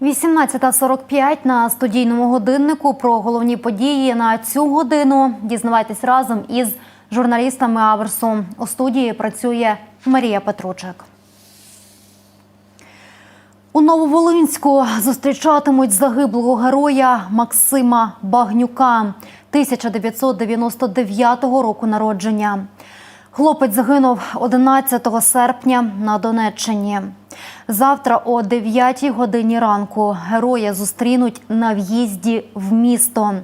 18.45 на студійному годиннику про головні події на цю годину. Дізнавайтесь разом із журналістами Аверсу. У студії працює Марія Петручик. У Нововолинську зустрічатимуть загиблого героя Максима Багнюка 1999 року народження. Хлопець загинув 11 серпня на Донеччині. Завтра о 9 годині ранку героя зустрінуть на в'їзді в місто.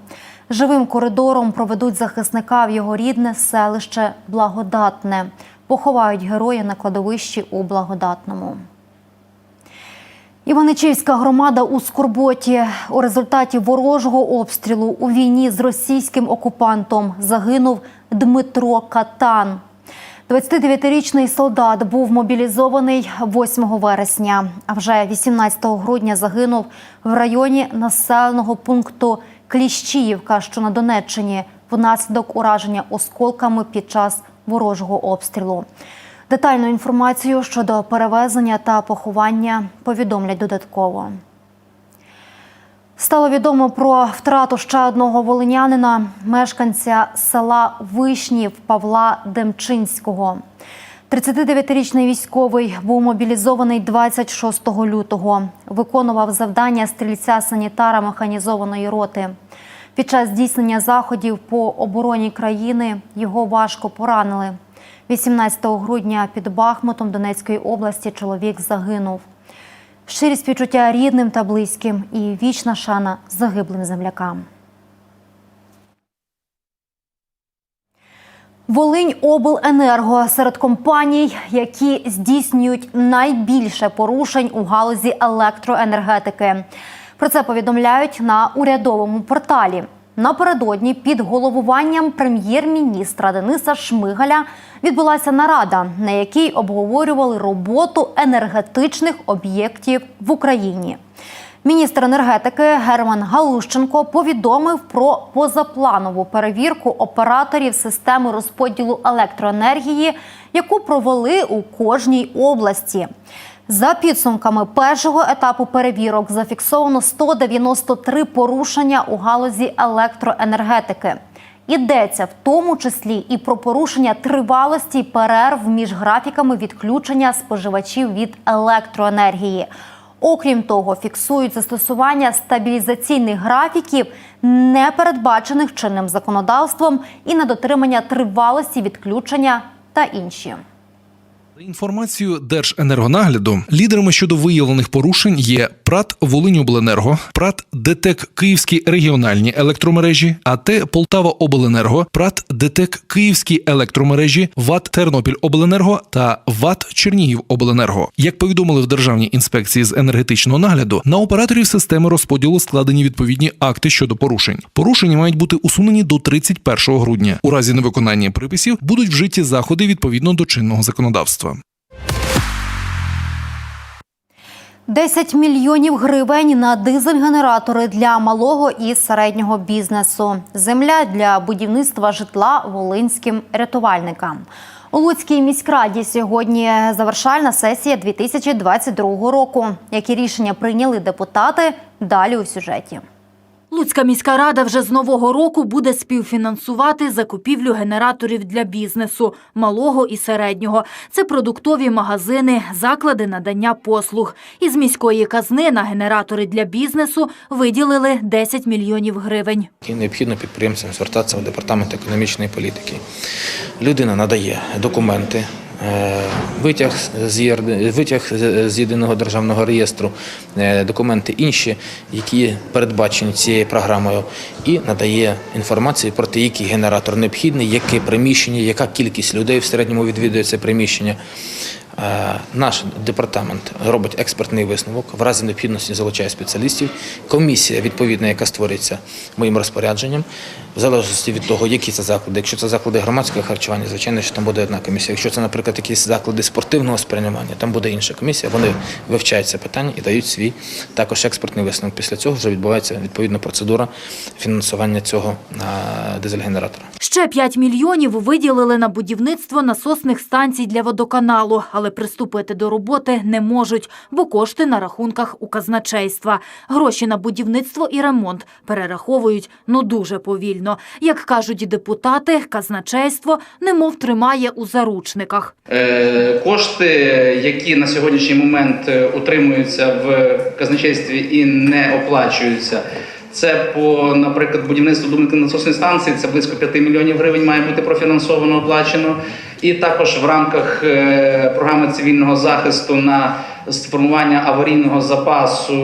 Живим коридором проведуть захисника в його рідне селище Благодатне. Поховають героя на кладовищі у Благодатному. Іваничівська громада у Скорботі у результаті ворожого обстрілу у війні з російським окупантом загинув Дмитро Катан. 29-річний солдат був мобілізований 8 вересня, а вже 18 грудня загинув в районі населеного пункту Кліщіївка, що на Донеччині, внаслідок ураження осколками під час ворожого обстрілу. Детальну інформацію щодо перевезення та поховання повідомлять додатково. Стало відомо про втрату ще одного волинянина, мешканця села Вишнів Павла Демчинського. 39-річний військовий був мобілізований 26 лютого. Виконував завдання стрільця санітара механізованої роти. Під час здійснення заходів по обороні країни його важко поранили. 18 грудня під Бахмутом Донецької області чоловік загинув. Щирі співчуття рідним та близьким і вічна шана загиблим землякам. Волинь обленерго серед компаній, які здійснюють найбільше порушень у галузі електроенергетики. Про це повідомляють на урядовому порталі. Напередодні під головуванням прем'єр-міністра Дениса Шмигаля відбулася нарада, на якій обговорювали роботу енергетичних об'єктів в Україні. Міністр енергетики Герман Галущенко повідомив про позапланову перевірку операторів системи розподілу електроенергії, яку провели у кожній області. За підсумками першого етапу перевірок зафіксовано 193 порушення у галузі електроенергетики. Йдеться в тому числі і про порушення тривалості перерв між графіками відключення споживачів від електроенергії. Окрім того, фіксують застосування стабілізаційних графіків, не передбачених чинним законодавством, і недотримання тривалості відключення та інші. За інформацією Держенергонагляду, лідерами щодо виявлених порушень є ПРАТ Волиньобленерго, ПРАТ ДТЕК Київські регіональні електромережі, АТ Полтава Обленерго, ПРАТ ДТЕК Київські електромережі, ВАТ Тернопіль Обленерго та ВАТ Чернігів Обленерго. Як повідомили в Державній інспекції з енергетичного нагляду, на операторів системи розподілу складені відповідні акти щодо порушень. Порушення мають бути усунені до 31 грудня. У разі невиконання приписів будуть вжиті заходи відповідно до чинного законодавства. 10 мільйонів гривень на дизель-генератори для малого і середнього бізнесу. Земля для будівництва житла волинським рятувальникам. У Луцькій міськраді сьогодні завершальна сесія 2022 року. Які рішення прийняли депутати? Далі у сюжеті. Луцька міська рада вже з нового року буде співфінансувати закупівлю генераторів для бізнесу малого і середнього. Це продуктові магазини, заклади надання послуг. Із міської казни на генератори для бізнесу виділили 10 мільйонів гривень. Необхідно підприємцям звертатися в департамент економічної політики. Людина надає документи, витяг з витяг з єдиного державного реєстру, е, документи інші, які передбачені цією програмою, і надає інформацію про те, який генератор необхідний, яке приміщення, яка кількість людей в середньому відвідує це приміщення. Е, Наш департамент робить експертний висновок, в разі необхідності залучає спеціалістів. Комісія, відповідна, яка створюється моїм розпорядженням, В залежності від того, які це заклади. Якщо це заклади громадського харчування, звичайно, що там буде одна комісія. Якщо це, наприклад, якісь заклади спортивного спрямування, там буде інша комісія. Вони вивчають це питання і дають свій також експертний висновок. Після цього вже відбувається відповідна процедура фінансування цього а, дизель-генератора. Ще 5 мільйонів виділили на будівництво насосних станцій для водоканалу, але приступити до роботи не можуть, бо кошти на рахунках у казначейства. Гроші на будівництво і ремонт перераховують ну дуже повільно. Як кажуть депутати, казначейство немов тримає у заручниках. Е, Кошти, які на сьогоднішній момент е, утримуються в казначействі і не оплачуються. Це по, наприклад, будівництву думки насосної станції, це близько 5 мільйонів гривень має бути профінансовано, оплачено. І також в рамках е, програми цивільного захисту на сформування аварійного запасу,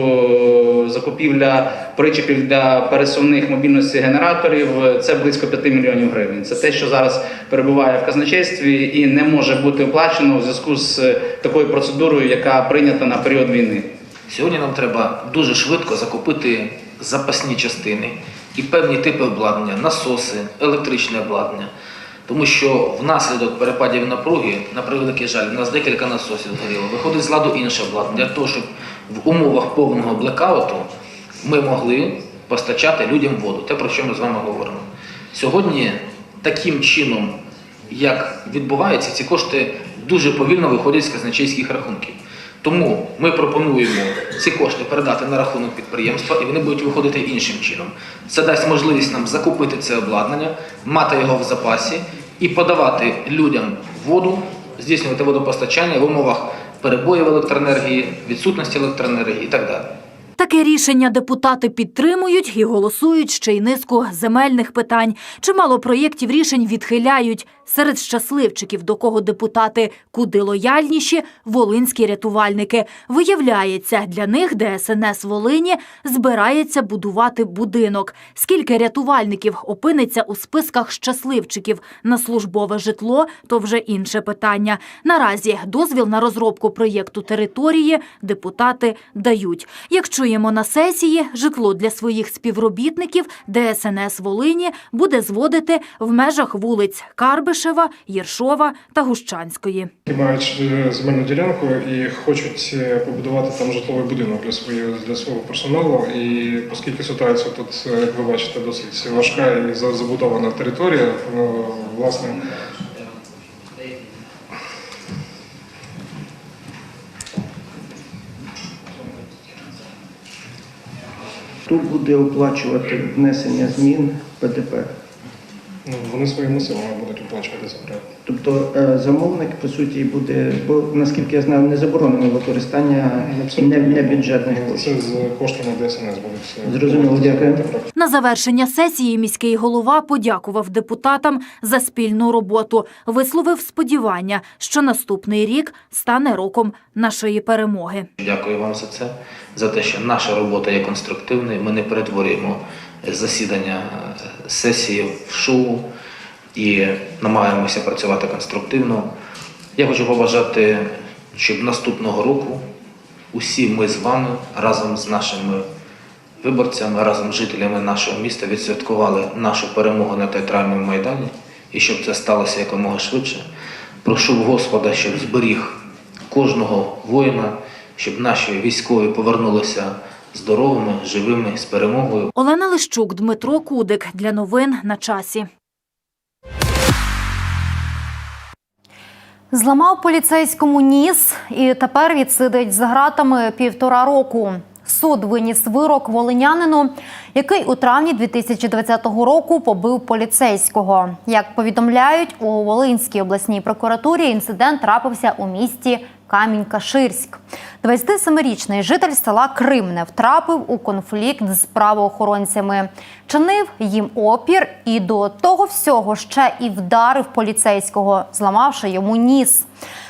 е, закупівля причепів для пересувних мобільності генераторів, е, це близько 5 мільйонів гривень. Це те, що зараз перебуває в казначействі і не може бути оплачено у зв'язку з такою процедурою, яка прийнята на період війни. Сьогодні нам треба дуже швидко закупити запасні частини і певні типи обладнання, насоси, електричне обладнання. Тому що внаслідок перепадів напруги, на превеликий жаль, у нас декілька насосів згоріло. Виходить з ладу інше обладнання для того, щоб в умовах повного блекауту ми могли постачати людям воду. Те, про що ми з вами говоримо. Сьогодні таким чином, як відбувається, ці кошти дуже повільно виходять з казначейських рахунків. Тому ми пропонуємо ці кошти передати на рахунок підприємства, і вони будуть виходити іншим чином. Це дасть можливість нам закупити це обладнання, мати його в запасі і подавати людям воду, здійснювати водопостачання в умовах перебоїв електроенергії, відсутності електроенергії і так далі. Таке рішення депутати підтримують і голосують ще й низку земельних питань. Чимало проєктів рішень відхиляють. Серед щасливчиків, до кого депутати куди лояльніші, волинські рятувальники. Виявляється, для них ДСНС Волині збирається будувати будинок. Скільки рятувальників опиниться у списках щасливчиків на службове житло, то вже інше питання. Наразі дозвіл на розробку проєкту території депутати дають. Як чуємо на сесії, житло для своїх співробітників ДСНС Волині буде зводити в межах вулиць Карбишева, Єршова та Гущанської. мають е, земельну ділянку і хочуть е, побудувати там житловий будинок для своєї для свого персоналу. І оскільки ситуація тут, е, як ви бачите, досить важка і забудована територія, ну, власне. Хто буде оплачувати внесення змін ПДП? Ну, вони своїми силами будуть оплачувати за проект. Тобто е, замовник, по суті, буде, бо наскільки я знаю, не заборонено використання не, не бюджетних коштів. Це з коштами ДСНС будуть. е, Зрозуміло, дякую. На завершення сесії міський голова подякував депутатам за спільну роботу. Висловив сподівання, що наступний рік стане роком нашої перемоги. Дякую вам за це, за те, що наша робота є конструктивною. Ми не перетворюємо засідання е, сесії в шоу і намагаємося працювати конструктивно. Я хочу побажати, щоб наступного року усі ми з вами разом з нашими виборцями, разом з жителями нашого міста відсвяткували нашу перемогу на театральному майдані і щоб це сталося якомога швидше. Прошу Господа, щоб зберіг кожного воїна, щоб наші військові повернулися здоровими, живими, з перемогою. Олена Лищук, Дмитро Кудик для новин на часі. Зламав поліцейському ніс і тепер відсидить за ґратами півтора року. Суд виніс вирок волинянину, який у травні 2020 року побив поліцейського. Як повідомляють у Волинській обласній прокуратурі, інцидент трапився у місті Камінь-Каширськ. 27-річний житель села Кримне втрапив у конфлікт з правоохоронцями, чинив їм опір і до того всього ще і вдарив поліцейського, зламавши йому ніс.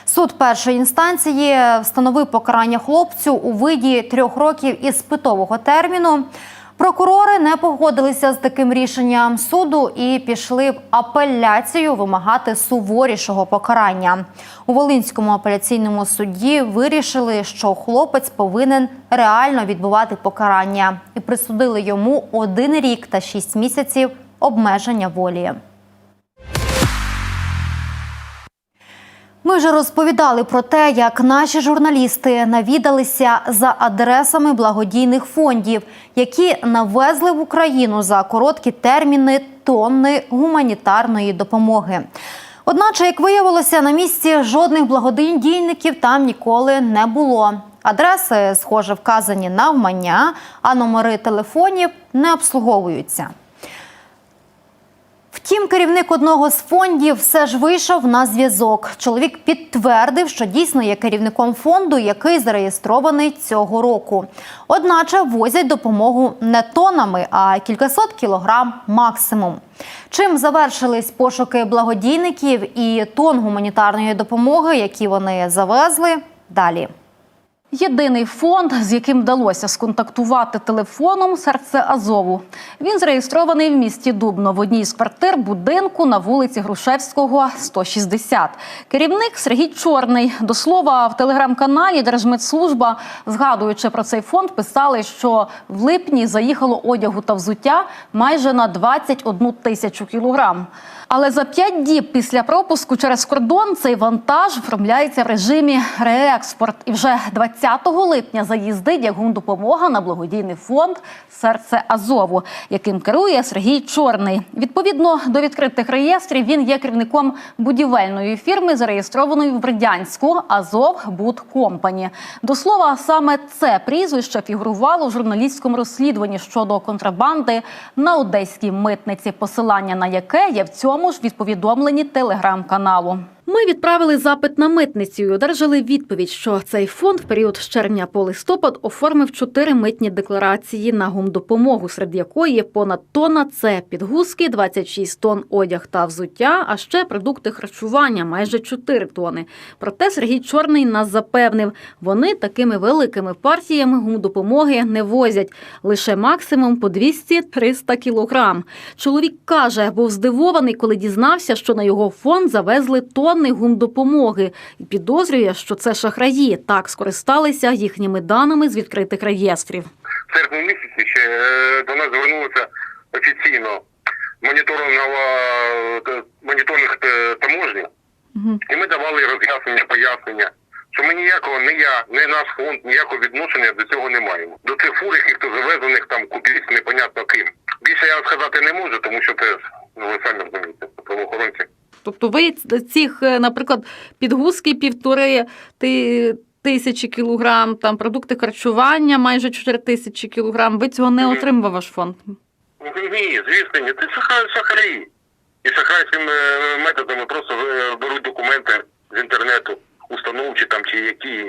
Суд першої інстанції встановив покарання хлопцю у виді трьох років із питового терміну. Прокурори не погодилися з таким рішенням суду і пішли в апеляцію вимагати суворішого покарання. У Волинському апеляційному суді вирішили, що хлопець повинен реально відбувати покарання і присудили йому один рік та шість місяців обмеження волі. Ми вже розповідали про те, як наші журналісти навідалися за адресами благодійних фондів, які навезли в Україну за короткі терміни тонни гуманітарної допомоги. Одначе, як виявилося, на місці жодних благодійників там ніколи не було. Адреси, схоже, вказані навмання, а номери телефонів не обслуговуються. Втім, керівник одного з фондів все ж вийшов на зв'язок. Чоловік підтвердив, що дійсно є керівником фонду, який зареєстрований цього року. Одначе возять допомогу не тонами, а кількасот кілограм максимум. Чим завершились пошуки благодійників і тон гуманітарної допомоги, які вони завезли, далі. Єдиний фонд, з яким вдалося сконтактувати телефоном серце Азову. Він зареєстрований в місті Дубно в одній з квартир будинку на вулиці Грушевського, 160. Керівник Сергій Чорний. До слова, в телеграм-каналі Держмедслужба, згадуючи про цей фонд, писали, що в липні заїхало одягу та взуття майже на 21 тисячу кілограм. Але за п'ять діб після пропуску через кордон цей вантаж оформляється в режимі реекспорт. І вже 20 липня заїздить як гумдопомога на благодійний фонд Серце Азову, яким керує Сергій Чорний. Відповідно до відкритих реєстрів, він є керівником будівельної фірми, зареєстрованої в Бердянську Азов Буд Компані. До слова, саме це прізвище фігурувало в журналістському розслідуванні щодо контрабанди на одеській митниці, посилання на яке є в цьому ж від повідомленні телеграм-каналу. Ми відправили запит на митницю і одержали відповідь, що цей фонд в період з червня по листопад оформив чотири митні декларації на гумдопомогу, серед якої понад тонна це підгузки, 26 тонн одяг та взуття, а ще продукти харчування майже 4 тони. Проте Сергій Чорний нас запевнив, вони такими великими партіями гумдопомоги не возять лише максимум по 200-300 кілограм. Чоловік каже, був здивований, коли дізнався, що на його фонд завезли тонни гумдопомоги і підозрює, що це шахраї так скористалися їхніми даними з відкритих реєстрів. В серпні місяці ще е, до нас звернулося офіційно е, моніторинг е, таможні, і ми давали роз'яснення, пояснення, що ми ніякого, не я, не наш фонд, ніякого відношення до цього не маємо. До цих фур, яких-то завезених там купівсь непонятно ким. Більше я сказати не можу, тому що це ну ви самі розумієте, правоохоронці. Тобто ви цих, е, наприклад, підгузки півтори ти- тисячі кілограм, там продукти харчування майже чотири тисячі кілограм. Ви цього не отримав ваш фонд. Ні, звісно, ні. Це шахраї. І шахрайськими е, методами просто е, беруть документи з інтернету, установчі там чи які,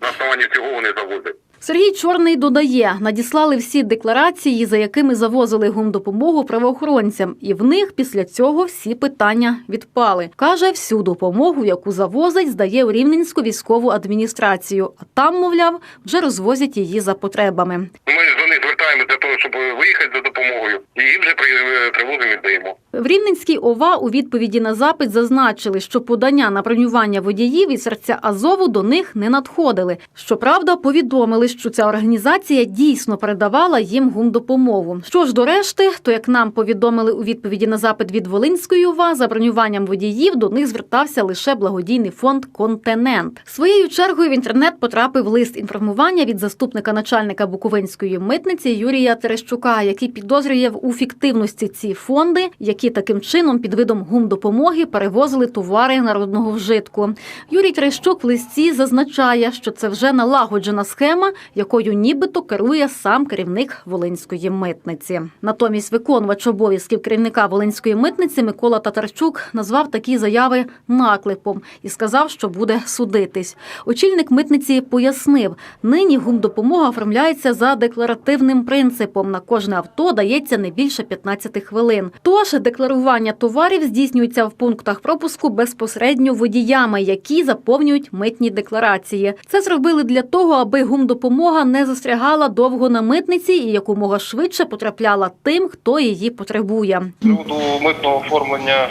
на основанні цього вони завозять. Сергій Чорний додає, надіслали всі декларації, за якими завозили гумдопомогу правоохоронцям, і в них після цього всі питання відпали. Каже, всю допомогу, яку завозить, здає у Рівненську військову адміністрацію. А там, мовляв, вже розвозять її за потребами. Ми до них звертаємося для того, щоб виїхати за допомогою, і їм вже при- привозимо віддаємо. В Рівненській ОВА у відповіді на запит зазначили, що подання на бронювання водіїв і серця Азову до них не надходили. Щоправда, повідомили, що ця організація дійсно передавала їм гумдопомогу. Що ж до решти, то як нам повідомили у відповіді на запит від Волинської ОВА, за бронюванням водіїв до них звертався лише благодійний фонд Континент. Своєю чергою в інтернет потрапив лист інформування від заступника начальника Буковинської митниці Юрія Терещука, який підозрює в фіктивності ці фонди, які таким чином під видом гумдопомоги перевозили товари народного вжитку. Юрій Терещук в листі зазначає, що це вже налагоджена схема, якою нібито керує сам керівник Волинської митниці. Натомість виконувач обов'язків керівника Волинської митниці Микола Татарчук назвав такі заяви наклепом і сказав, що буде судитись. Очільник митниці пояснив, нині гумдопомога оформляється за декларативним принципом. На кожне авто дається не більше 15 хвилин. Тож декларування товарів здійснюється в пунктах пропуску безпосередньо водіями, які заповнюють митні декларації. Це зробили для того, аби гумдопомога не застрягала довго на митниці і якомога швидше потрапляла тим, хто її потребує. Приводу митного оформлення е,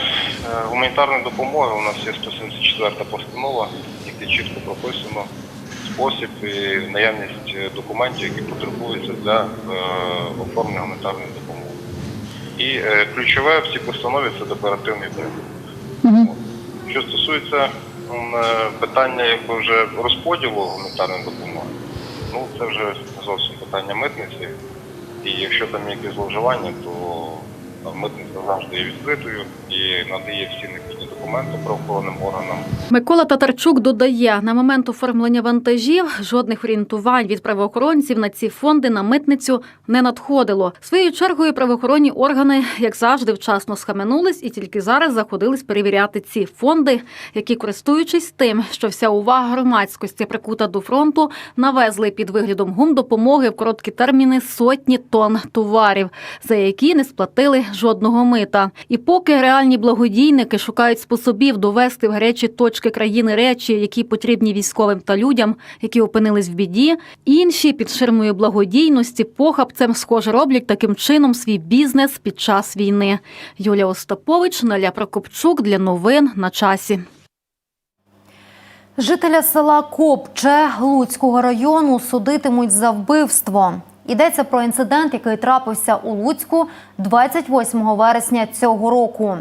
гуманітарної допомоги у нас є 174 постанова, яка чітко прописано спосіб і наявність е, документів, які потребуються для е, оформлення гуманітарної допомоги. І е, ключове в цій постанові це декларативний день. Що стосується питання якби вже розподілу гуманітарної допомоги, ну це вже зовсім питання митниці. І якщо там є якісь зловживання, то митниця завжди є відкритою і надає всі необхідні документи правоохоронним органам. Микола Татарчук додає, на момент оформлення вантажів жодних орієнтувань від правоохоронців на ці фонди на митницю не надходило. Своєю чергою правоохоронні органи, як завжди, вчасно схаменулись і тільки зараз заходились перевіряти ці фонди, які, користуючись тим, що вся увага громадськості прикута до фронту, навезли під виглядом гумдопомоги в короткі терміни сотні тонн товарів, за які не сплатили жодного мита. І поки реальні благодійники шукають способів довести в гарячі точки країни речі, які потрібні військовим та людям, які опинились в біді, інші під ширмою благодійності похабцем схоже роблять таким чином свій бізнес під час війни. Юлія Остапович, Наля Прокопчук для новин на часі. Жителя села Копче Луцького району судитимуть за вбивство. Йдеться про інцидент, який трапився у Луцьку 28 вересня цього року.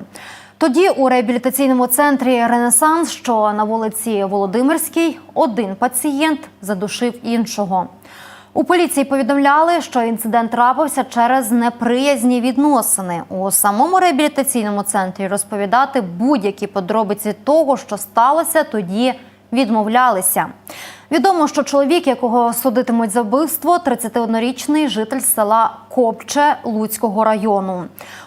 Тоді у реабілітаційному центрі Ренесанс, що на вулиці Володимирській, один пацієнт задушив іншого. У поліції повідомляли, що інцидент трапився через неприязні відносини. У самому реабілітаційному центрі розповідати будь-які подробиці того, що сталося, тоді відмовлялися. Відомо, що чоловік, якого судитимуть за вбивство, 31-річний житель села Копче Луцького району.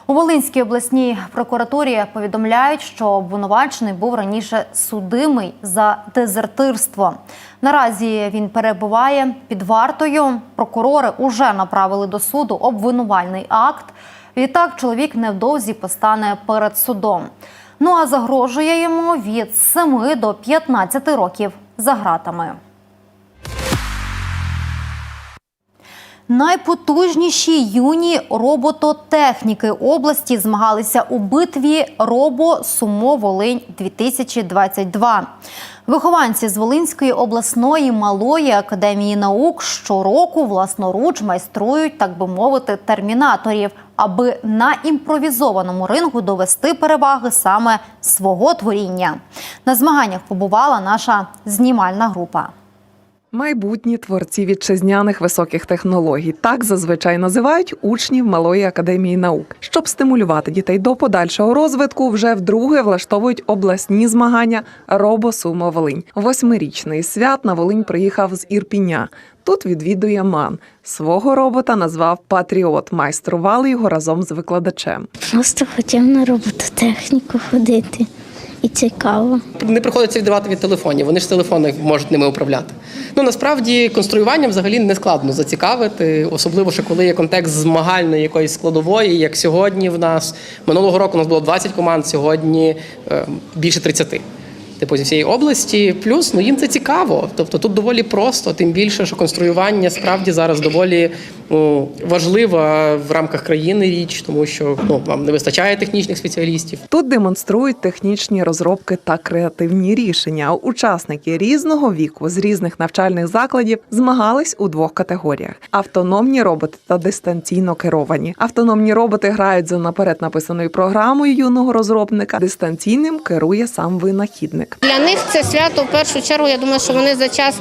У Волинській обласній прокуратурі повідомляють, що обвинувачений був раніше судимий за дезертирство. Наразі він перебуває під вартою. Прокурори уже направили до суду обвинувальний акт. Відтак чоловік невдовзі постане перед судом. Ну а загрожує йому від 7 до 15 років за гратами. Найпотужніші юні робототехніки області змагалися у битві Робо Сумо Волинь 2022. Вихованці з Волинської обласної малої академії наук щороку власноруч майструють, так би мовити, термінаторів, аби на імпровізованому рингу довести переваги саме свого творіння. На змаганнях побувала наша знімальна група. Майбутні творці вітчизняних високих технологій так зазвичай називають учнів малої академії наук. Щоб стимулювати дітей до подальшого розвитку, вже вдруге влаштовують обласні змагання Робосумо Волинь. Восьмирічний свят на Волинь приїхав з Ірпіня. Тут відвідує ман. Свого робота назвав Патріот. Майстрували його разом з викладачем. Просто хотів на робототехніку ходити. І цікаво. не приходиться віддавати від телефонів. Вони ж телефони можуть ними управляти. Ну насправді конструюванням взагалі не складно зацікавити, особливо ще коли є контекст змагальної якоїсь складової, як сьогодні в нас минулого року у нас було 20 команд, сьогодні е, більше 30. Типу зі всієї області, плюс ну їм це цікаво. Тобто тут доволі просто, тим більше, що конструювання справді зараз доволі ну, важлива в рамках країни річ, тому що ну вам не вистачає технічних спеціалістів. Тут демонструють технічні розробки та креативні рішення. Учасники різного віку з різних навчальних закладів змагались у двох категоріях: автономні роботи та дистанційно керовані. Автономні роботи грають за наперед написаною програмою юного розробника. Дистанційним керує сам винахідник. Для них це свято в першу чергу. Я думаю, що вони за час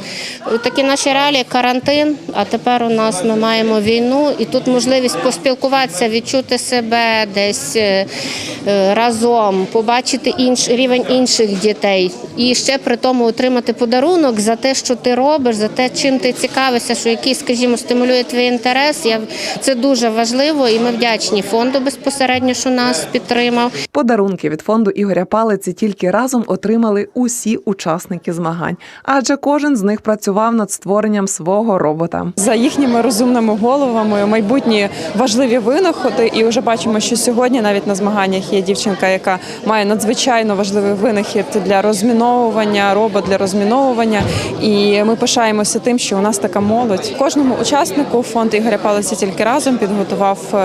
е, такі наші реалії, карантин. А тепер у нас ми маємо війну, і тут можливість поспілкуватися, відчути себе десь е, е, разом, побачити інш, рівень інших дітей, і ще при тому отримати подарунок за те, що ти робиш, за те, чим ти цікавишся, що який, скажімо, стимулює твій інтерес. Я це дуже важливо, і ми вдячні фонду безпосередньо, що нас підтримав. Подарунки від фонду Ігоря Палиці тільки разом отримали усі учасники змагань, адже кожен з них працював над створенням свого робота. за їхніми розумними головами майбутні важливі винаходи. І вже бачимо, що сьогодні навіть на змаганнях є дівчинка, яка має надзвичайно важливий винахід для розміновування, робот для розміновування. І ми пишаємося тим, що у нас така молодь. Кожному учаснику фонд Ігоря Палиця тільки разом підготував е,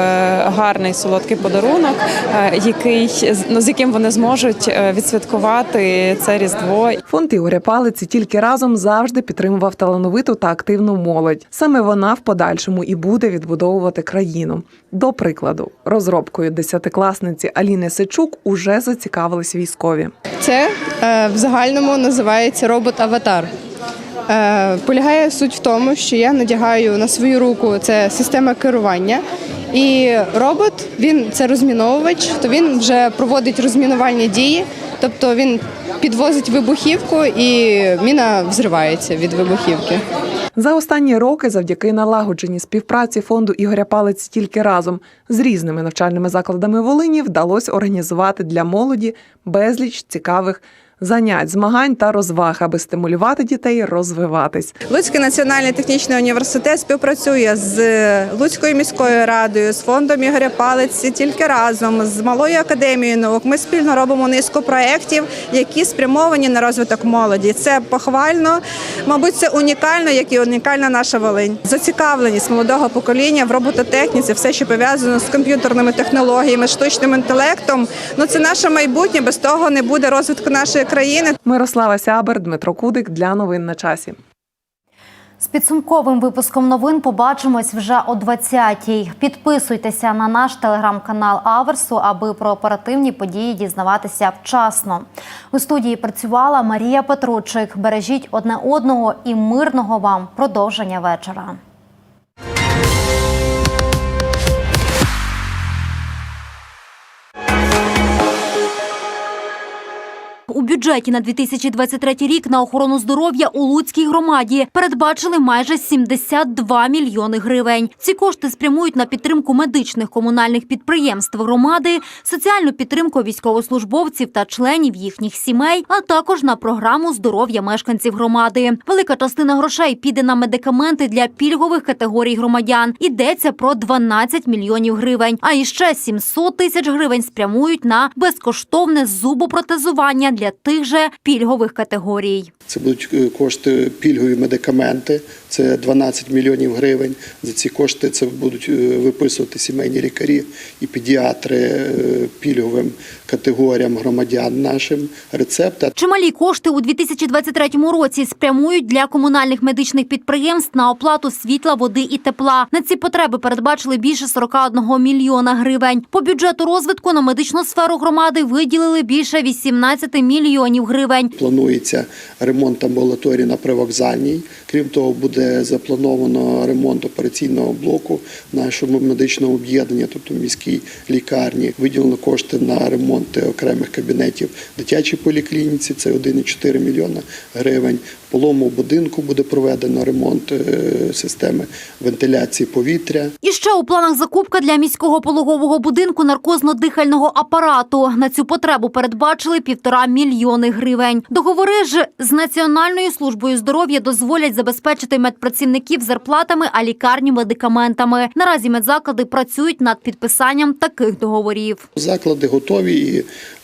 гарний солодкий подарунок, е, який ну, з яким вони зможуть е, відсвяткувати це різдво. Фонд Ігоря Палиці тільки разом завжди підтримував талановиту та активну молодь. Саме вона в подальшому і буде відбудовувати країну. До прикладу, розробкою десятикласниці Аліни Сичук уже зацікавились військові. Це е, в загальному називається робот-аватар. Е, полягає суть в тому, що я надягаю на свою руку це система керування. І робот, він це розміновувач, то він вже проводить розмінувальні дії, тобто він підвозить вибухівку і міна взривається від вибухівки. За останні роки, завдяки налагодженій співпраці фонду Ігоря палець тільки разом з різними навчальними закладами Волині вдалося організувати для молоді безліч цікавих занять, змагань та розваг, аби стимулювати дітей розвиватись. Луцький національний технічний університет співпрацює з Луцькою міською радою, з фондом Ігоря Палиці тільки разом з малою академією наук. Ми спільно робимо низку проєктів, які спрямовані на розвиток молоді. Це похвально, мабуть, це унікально, як і унікальна наша Волинь. Зацікавленість молодого покоління в робототехніці, все, що пов'язано з комп'ютерними технологіями, штучним інтелектом. Ну це наше майбутнє. Без того не буде розвитку нашої країни. Мирослава Сябер, Дмитро Кудик для новин на часі. З підсумковим випуском новин побачимось вже о 20-й. Підписуйтеся на наш телеграм-канал Аверсу, аби про оперативні події дізнаватися вчасно. У студії працювала Марія Петручик. Бережіть одне одного і мирного вам продовження вечора. Бюджеті на 2023 рік на охорону здоров'я у Луцькій громаді передбачили майже 72 мільйони гривень. Ці кошти спрямують на підтримку медичних комунальних підприємств громади, соціальну підтримку військовослужбовців та членів їхніх сімей, а також на програму здоров'я мешканців громади. Велика частина грошей піде на медикаменти для пільгових категорій громадян. Йдеться про 12 мільйонів гривень. А іще 700 тисяч гривень спрямують на безкоштовне зубопротезування для тих же пільгових категорій. Це будуть е, кошти пільгові медикаменти, це 12 мільйонів гривень. За ці кошти це будуть е, виписувати сімейні лікарі і педіатри е, пільговим категоріям громадян нашим рецепти. Чималі кошти у 2023 році спрямують для комунальних медичних підприємств на оплату світла, води і тепла. На ці потреби передбачили більше 41 мільйона гривень. По бюджету розвитку на медичну сферу громади виділили більше 18 мільйонів гривень. Планується ремонт амбулаторії на привокзальній. Крім того, буде заплановано ремонт операційного блоку нашому медичному об'єднання, тобто в міській лікарні. Виділено кошти на ремонт окремих кабінетів дитячій поліклініці. Це 1,4 мільйона гривень. В полому будинку буде проведено ремонт е, системи вентиляції повітря. І ще у планах закупка для міського пологового будинку наркозно-дихального апарату. На цю потребу передбачили півтора мільйони гривень. Договори ж з Національною службою здоров'я дозволять забезпечити медпрацівників зарплатами, а лікарні медикаментами. Наразі медзаклади працюють над підписанням таких договорів. Заклади готові і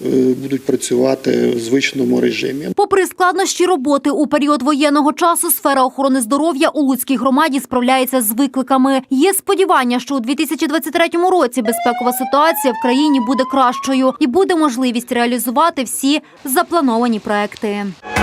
е, будуть працювати в звичному режимі. Попри складнощі роботи у період воєнного часу, сфера охорони здоров'я у Луцькій громаді справляється з викликами. Є сподівання, що у 2023 році безпекова ситуація в країні буде кращою і буде можливість реалізувати всі заплановані проекти. –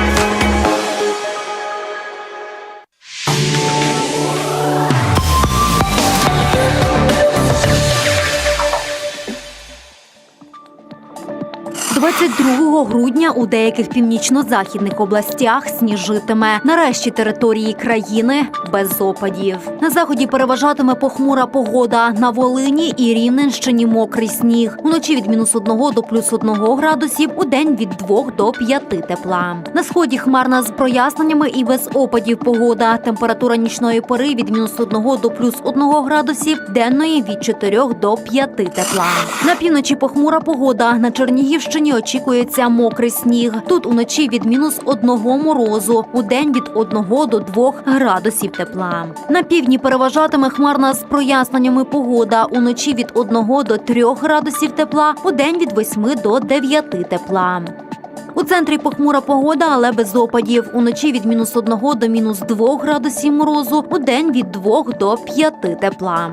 22 грудня у деяких північно-західних областях сніжитиме. Нарешті території країни без опадів. На заході переважатиме похмура погода. На Волині і Рівненщині мокрий сніг. Уночі від мінус 1 до плюс 1 градусів, у день від 2 до 5 тепла. На сході хмарна з проясненнями і без опадів погода. Температура нічної пори від мінус 1 до плюс 1 градусів, денної від 4 до 5 тепла. На півночі похмура погода. На Чернігівщині очікується мокрий сніг. Тут уночі від мінус 1 морозу, у день від 1 до 2 градусів тепла. На півдні переважатиме хмарна з проясненнями погода. Уночі від 1 до 3 градусів тепла, у день від 8 до 9 тепла. У центрі похмура погода, але без опадів. Уночі від мінус 1 до мінус 2 градусів морозу, у день від 2 до 5 тепла.